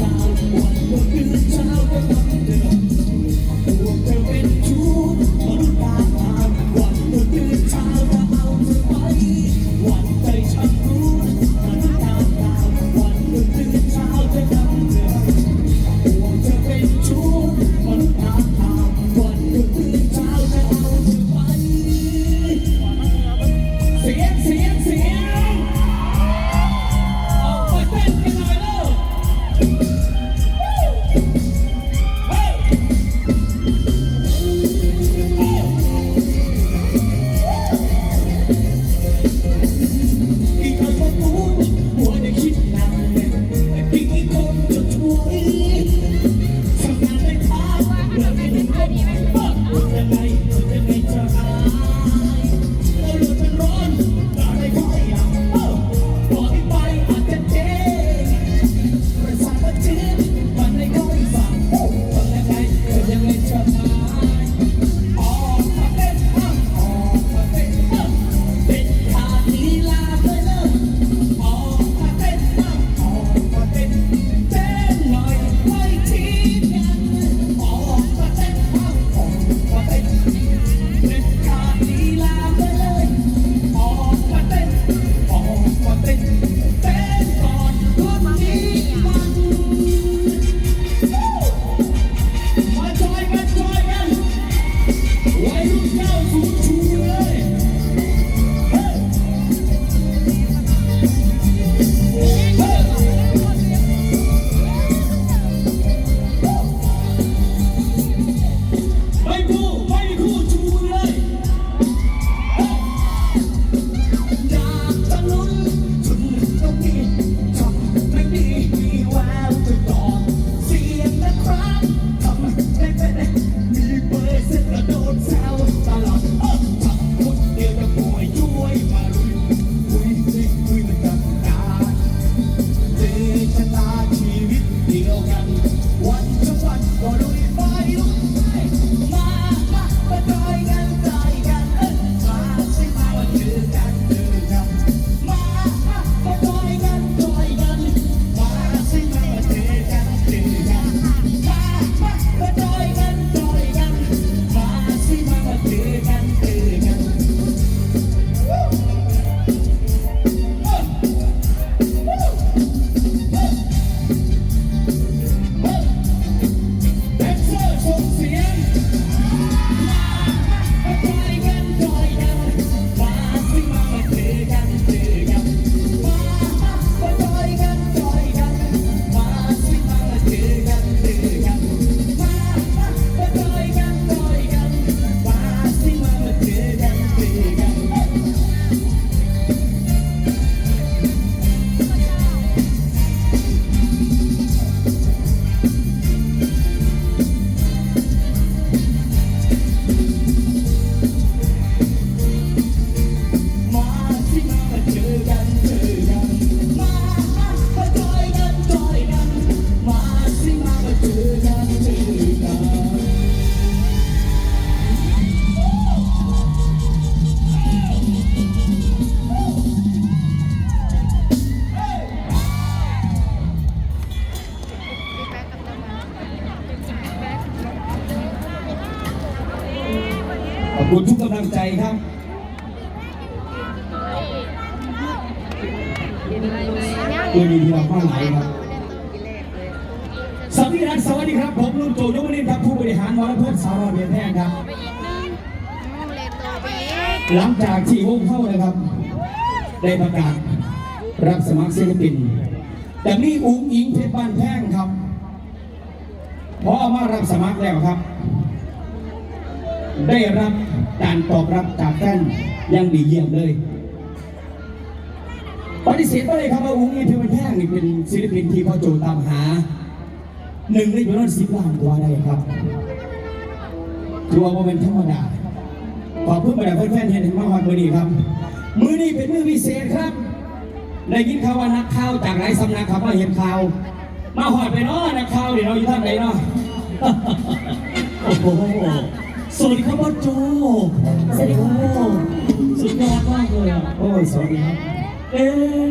ดาวบนคืน คุณทุกกำลังใจครับคุณมีพลังมากหลายครับสวัสดีครับสวัสดีครับ ผมลุงโจยมนินครับผู้บริหารวรพจน์สารเบียนแพงครับ หลังจากที่วงเข้านะครับ ได้ประกาศรับสมัครศิลปิน แต่นี่อุ้งอิงเพชรบ้านแพงครับพออมารับสมัครแล้วครับ ได้รับการตอบรับจากแฟนยังดีเยี่ยมเลยปฏิเสธไปเลยครับว่าอุ้งอิงเทวันแท่งนี่เป็นศิลปินที่พ่อโจตามหาหนึ่งในจำนวนสิบล้านกว่าได้ครับถือว่าเป็นธรรมดาขอบคุณบรรดาแฟนๆเห็นมาฮอนมือดีครับ มือนี้เป็นมือพิเศษครับได้ยินข่าวว่านักข่าวจากหลายสำนักครับมาเห็นข่าว มาหอดไปเนาะนักข่าวเดี๋ยวเราอยู่ท่านไหนเนาะโอ้โห สวัสดีครับบอโจสวัสดีครับสุดยอดมากเลยอะ โอ้ยสวัสดีครับ เอ๊ะ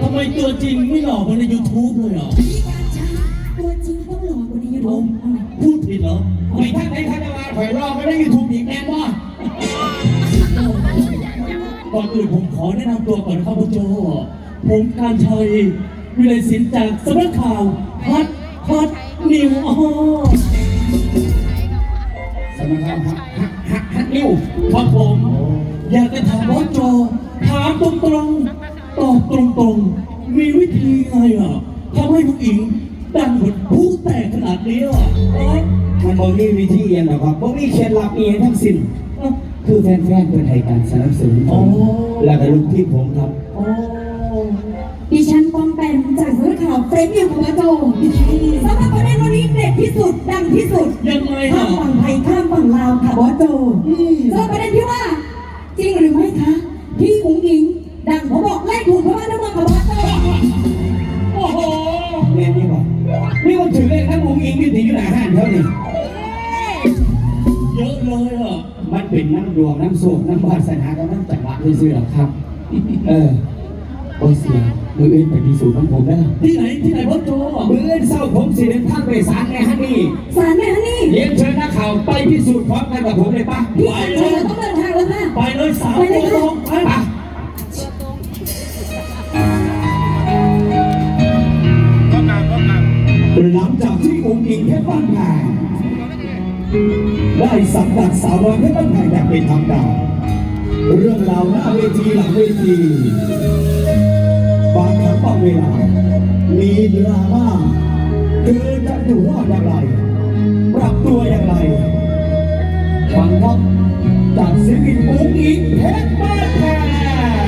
ทำไมตัวจริงไม่หล่อกว่ในยูทูบเลยอะตัวจริงต้องหล่อกว่ในยูทูบพูดผิดเหรอไม่ท่านได้ท่านมาถอยรอบไม่ได้ยูทูบอีกแน่ว่าก่อนอื่นผมขอแนะนำตัวก่อนครับบอโจ ผมการชัยวิไลศิลป์จากสำนักข่าว พัดพัดนิวออ ตรงๆตอบตรงๆมีวิธีไงอะทำให้ผู้หญิงดังเหมือนผู้แตกขนาดนี้อะอ๋อมันบอกนี่วิธีเอียนหรอกครับบอกนี่เคล็ดลับเอียนทั้งสิ้นคือแฟนๆเพื่อนให้การสนับสนุนผมแล้วก็ลูกที่ผมครับอ๋อดิฉันปอมแปมจากสำนักข่าวเฟรมนิวของพระโจสำหรับประเด็นวันนี้เด็ดที่สุดดังที่สุดยังไงข้าอะมฝั่งไทยข้ามฝั่งลาวค่ะบอสโจสำหรับประเด็นที่ว่า จริงหรือไม่คะ พี่อุ๋งอิงดัง อเลขทั้งวงอิงที่ถืออยู่หน้าห้านเขานี่เยอะเลยอะมันเป็นน้ำดวงน้ำโศกน้ำวาสนากับน้ำจังหวะซื่อๆหรอกครับ เออโอ้ยเสียมืออื่นไปพิสูจน์ของผมได้ที่ไหนที่ไหนพ่อโจมืออื่นเศร้าผมสิเดินทางไปศาลในฮันนี่สารแม่ฮันนี่เรียนเชิญนักข่าวไปพิสูจน์พร้อมกันกับผมเลยปะพี่อันเชิญต้องเดินทางแล้วค่ะไปเลยสามไปเลยโมค่ะงไป หลังจากที่องค์อิงเพชรบ้านแพงได้สัมผัสสาวน้อยเพชรบ้านแพงแบบเป็นทางการเรื่องราวหน้าเวทีหลังเวทีบางครั้งบางเวลา มีดราม่าคือจะอยู่รอดอย่างไร ปรับตัวอย่างไรฟังครับจากศิลปินองค์อิงเพชรบ้านแพง